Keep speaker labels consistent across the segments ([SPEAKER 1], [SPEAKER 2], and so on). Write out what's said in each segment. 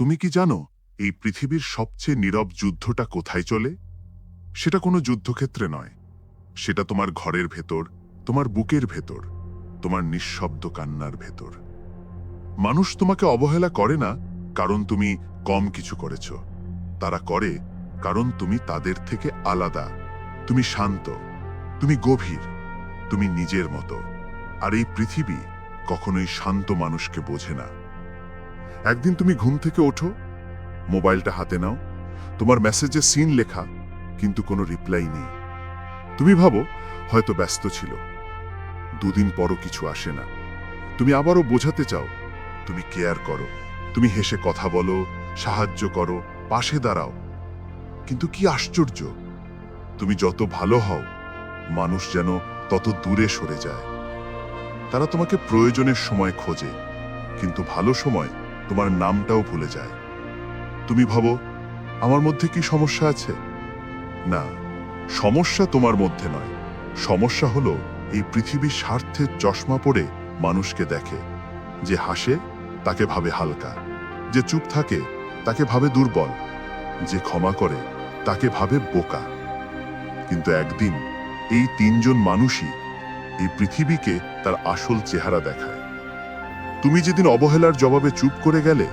[SPEAKER 1] তুমি কি জানো, এই পৃথিবীর সবচেয়ে নীরব যুদ্ধটা কোথায় চলে? সেটা কোনো যুদ্ধক্ষেত্রে নয়। সেটা তোমার ঘরের ভেতর, তোমার বুকের ভেতর, তোমার নিঃশব্দ কান্নার ভেতর। মানুষ তোমাকে অবহেলা করে না, কারণ তুমি কম কিছু করেছ। তারা করে কারণ তুমি তাদের থেকে আলাদা। তুমি শান্ত, তুমি গভীর, তুমি নিজের মতো। আর এই পৃথিবী কখনোই শান্ত মানুষকে বোঝে না। একদিন তুমি ঘুম থেকে ওঠো, মোবাইলটা হাতে নাও, তোমার মেসেজে সিন লেখা, কিন্তু কোনো রিপ্লাই নেই। তুমি ভাবো, হয়তো ব্যস্ত ছিল। দুদিন পরও কিছু আসে না। তুমি আবারও বোঝাতে চাও, তুমি কেয়ার করো, তুমি হেসে কথা বলো, সাহায্য করো, পাশে দাঁড়াও। কিন্তু কি আশ্চর্য, তুমি যত ভালো হও, মানুষ যেন তত দূরে সরে যায়। তারা তোমাকে প্রয়োজনের সময় খোঁজে, কিন্তু ভালো সময় তোমার নামটাও ভুলে যায়। তুমি ভাবো, আমার মধ্যে কি সমস্যা আছে? না, সমস্যা তোমার মধ্যে নয়। সমস্যা হলো, এই পৃথিবীর স্বার্থের চশমা পরে মানুষকে দেখে। যে হাসে, তাকে ভাবে হালকা। যে চুপ থাকে, তাকে ভাবে দুর্বল। যে ক্ষমা করে, তাকে ভাবে বোকা। কিন্তু একদিন, এই তিনজন মানুষই এই পৃথিবীকে তার আসল চেহারা দেখায়। তুমি যেদিন অবহেলার জবাবে চুপ করে গেলে,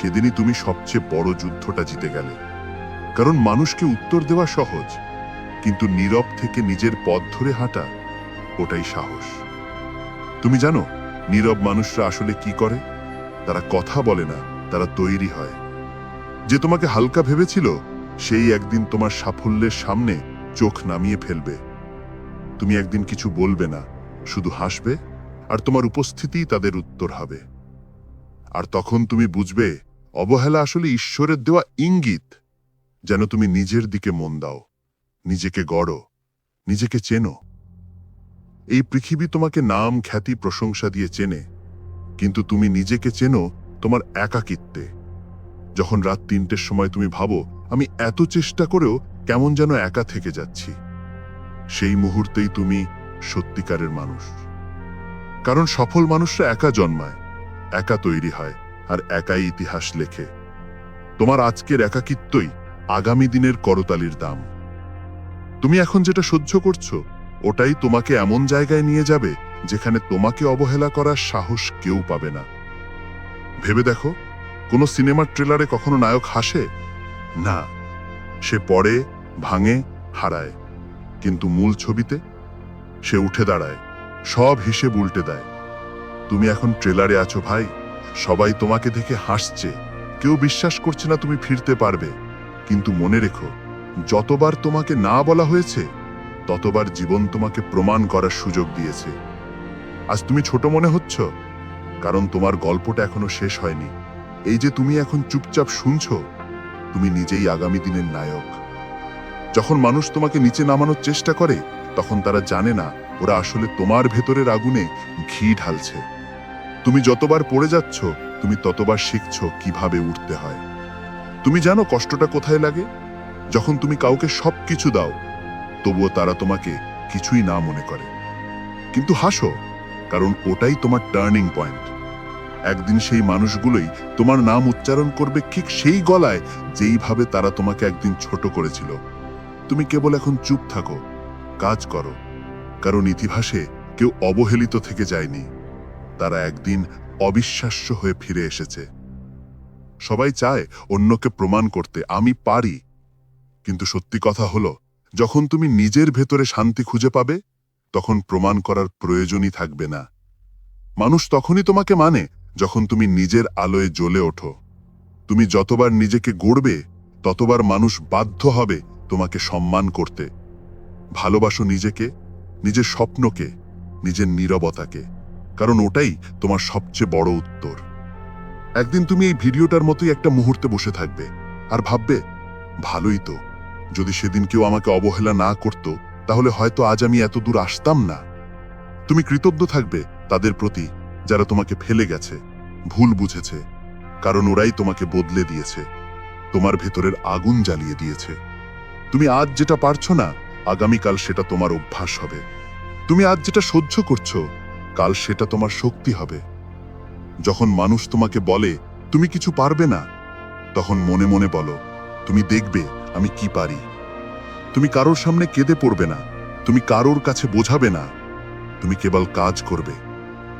[SPEAKER 1] সেদিনই তুমি সবচেয়ে বড় যুদ্ধটা জিতে গেলে। কারণ মানুষকে উত্তর দেওয়া সহজ, কিন্তু নীরব থেকে নিজের পথ ধরে হাঁটা ওটাই সাহস। তুমি জানো, নীরব মানুষরা আসলে কি করে? তারা কথা বলে না, তারা তৈরি হয়। যে তোমাকে হালকা ভেবেছিল, সেই একদিন তোমার সাফল্যের সামনে চোখ নামিয়ে ফেলবে। তুমি একদিন কিছু বলবে না, শুধু হাসবে? আর তোমার উপস্থিতিই তাদের উত্তর হবে। আর তখন তুমি বুঝবে, অবহেলা আসলে ঈশ্বরের দেওয়া ইঙ্গিত, যেন তুমি নিজের দিকে মন দাও, নিজেকে গড়ো, নিজেকে চেনো। এই পৃথিবী তোমাকে নাম, খ্যাতি, প্রশংসা দিয়ে চেনে, কিন্তু তুমি নিজেকে চেনো তোমার একাকিত্বে। যখন রাত তিনটের সময় তুমি ভাবো, আমি এত চেষ্টা করেও কেমন যেন একা থেকে যাচ্ছি। সেই মুহূর্তেই তুমি সত্যিকারের মানুষ। কারণ সফল মানুষরা একা জন্মায়, একা তৈরি হয়, আর একাই ইতিহাস লেখে। তোমার আজকের একাকিত্বই আগামী দিনের করতালির দাম। তুমি এখন যেটা সহ্য করছ, ওটাই তোমাকে এমন জায়গায় নিয়ে যাবে যেখানে তোমাকে অবহেলা করার সাহস কেউ পাবে না। ভেবে দেখো, কোনো সিনেমার ট্রেলারে কখনো নায়ক হাসে? না। সে পড়ে, ভাঙে, হারায়। কিন্তু মূল ছবিতে সে উঠে দাঁড়ায়। সব হিসেব উল্টে দেয়। তুমি এখন ট্রেলারে আছো ভাই। সবাই তোমাকে দেখে হাসছে। কেউ বিশ্বাস করছে না তুমি ফিরতে পারবে। কিন্তু মনে রেখো, যতবার তোমাকে না বলা হয়েছে, ততবার জীবন তোমাকে প্রমাণ করার সুযোগ দিয়েছে। আজ তুমি ছোট মনে হচ্ছ? কারণ তোমার গল্পটা এখনও শেষ হয়নি। এই যে তুমি এখন চুপচাপ শুনছো, তুমি নিজেই আগামী দিনের নায়ক। যখন মানুষ তোমাকে নিচে নামানোর চেষ্টা করে, তখন তারা জানে না ওরা আসলে তোমার ভেতরের আগুনে ঘি ঢালছে। তুমি যতবার পড়ে যাচ্ছ, তুমি ততবার শিখছো কীভাবে উঠতে হয়। তুমি জানো কষ্টটা কোথায় লাগে? যখন তুমি কাউকে সব কিছু দাও, তবুও তারা তোমাকে কিছুই না মনে করে। কিন্তু হাসো, কারণ ওটাই তোমার টার্নিং পয়েন্ট। একদিন সেই মানুষগুলোই তোমার নাম উচ্চারণ করবে ঠিক সেই গলায় যেইভাবে তারা তোমাকে একদিন ছোট করেছিল। তুমি কেবল এখন চুপ থাকো, কাজ করো। কারণ ইতিহাসে কেউ অবহেলিত থেকে যায়নি। তারা একদিন অবিশ্বাস্য হয়ে ফিরে এসেছে। সবাই চায় অন্যকে প্রমাণ করতে, আমি পারি। কিন্তু সত্যি কথা হলো, যখন তুমি নিজের ভেতরে শান্তি খুঁজে পাবে, তখন প্রমাণ করার প্রয়োজনই থাকবে না। মানুষ তখনই তোমাকে মানে যখন তুমি নিজের আলোয় জ্বলে ওঠো। তুমি যতবার নিজেকে গড়বে, ততবার মানুষ বাধ্য হবে তোমাকে সম্মান করতে। ভালোবাসো নিজেকে নিজের স্বপ্নকে, নিজের নীরবতাকে, কারণ ওটাই তোমার সবচেয়ে বড় উত্তর। একদিন তুমি এই ভিডিওটার মতোই একটা মুহূর্তে বসে থাকবে আর ভাববে, ভালোই তো, যদি সেদিন কেউ আমাকে অবহেলা না করত, তাহলে হয়তো আজ আমি এত দূর আসতাম না। তুমি কৃতজ্ঞ থাকবে তাদের প্রতি যারা তোমাকে ফেলে গেছে, ভুল বুঝেছে, কারণ ওরাই তোমাকে বদলে দিয়েছে, তোমার ভেতরের আগুন জ্বালিয়ে দিয়েছে। তুমি আজ যেটা পারছ না আগামীকাল সেটা তোমার অভ্যাস হবে। তুমি আজ যেটা সহ্য করছ, কাল সেটা তোমার শক্তি হবে। যখন মানুষ তোমাকে বলে, তুমি কিছু পারবে না, তখন মনে মনে বলো, তুমি দেখবে আমি কি পারি। তুমি কারোর সামনে কেঁদে পড়বে না, তুমি কারোর কাছে বোঝাবে না, তুমি কেবল কাজ করবে।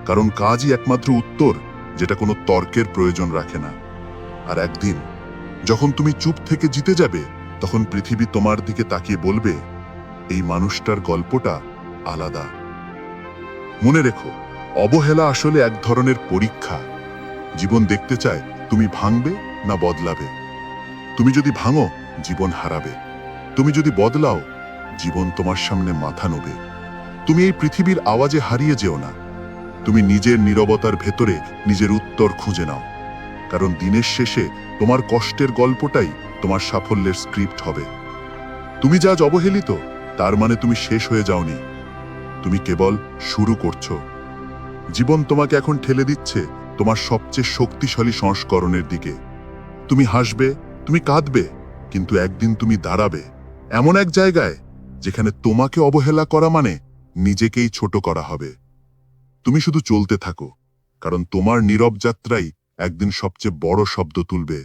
[SPEAKER 1] কারণ কাজই একমাত্র উত্তর, যেটা কোনো তর্কের প্রয়োজন রাখে না। আর একদিন, যখন তুমি চুপ থেকে জিতে যাবে, তখন পৃথিবী তোমার দিকে তাকিয়ে বলবে এই মানুষটার গল্পটা আলাদা। মনে রেখো, অবহেলা আসলে এক ধরনের পরীক্ষা। জীবন দেখতে চায় তুমি ভাঙবে না বদলাবে। তুমি যদি ভাঙো, জীবন হারাবে। তুমি যদি বদলাও, জীবন তোমার সামনে মাথা নোবে। তুমি এই পৃথিবীর আওয়াজে হারিয়ে যেও না। তুমি নিজের নীরবতার ভেতরে নিজের উত্তর খুঁজে নাও। কারণ দিনের শেষে তোমার কষ্টের গল্পটাই তোমার সাফল্যের স্ক্রিপ্ট হবে। তুমি যা অবহেলিত তার মানে তুমি শেষ হয়ে যাওনি। তুমি কেবল শুরু করছ। জীবন তোমাকে এখন ঠেলে দিচ্ছে তোমার সবচেয়ে শক্তিশালী সংস্করণের দিকে। তুমি হাসবে, তুমি কাঁদবে, কিন্তু একদিন তুমি দাঁড়াবে এমন এক জায়গায় যেখানে তোমাকে অবহেলা করা মানে নিজেকেই ছোট করা হবে। তুমি শুধু চলতে থাকো, কারণ তোমার নীরব যাত্রাই একদিন সবচেয়ে বড় শব্দ তুলবে,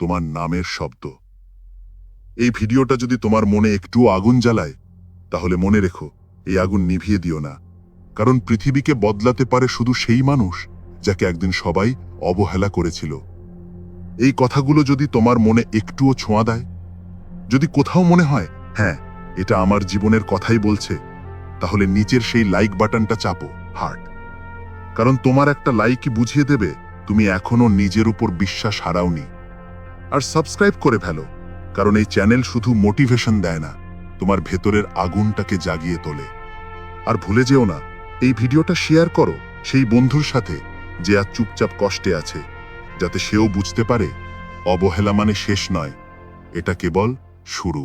[SPEAKER 1] তোমার নামের শব্দ। এই ভিডিওটা যদি তোমার মনে একটু আগুন জ্বালায়, তাহলে মনে রেখো, এই আগুন নিভিয়ে দিও না। কারণ পৃথিবীকে বদলাতে পারে শুধু সেই মানুষ যাকে একদিন সবাই অবহেলা করেছিল। এই কথাগুলো যদি তোমার মনে একটুও ছোঁয়া দেয়, যদি কোথাও মনে হয় হ্যাঁ এটা আমার জীবনের কথাই বলছে, তাহলে নিচের সেই লাইক বাটনটা চাপো হার্ট কারণ তোমার একটা লাইকই বুঝিয়ে দেবে, তুমি এখনও নিজের উপর বিশ্বাস হারাওনি। আর সাবস্ক্রাইব করে ফেলো। কারণ এই চ্যানেল শুধু মোটিভেশন দেয় না, তোমার ভেতরের আগুনটাকে জাগিয়ে তোলে। আর ভুলে যেও না, এই ভিডিওটা শেয়ার করো সেই বন্ধুর সাথে যে আর চুপচাপ কষ্টে আছে, যাতে সেও বুঝতে পারে, অবহেলা মানে শেষ নয়, এটা কেবল শুরু।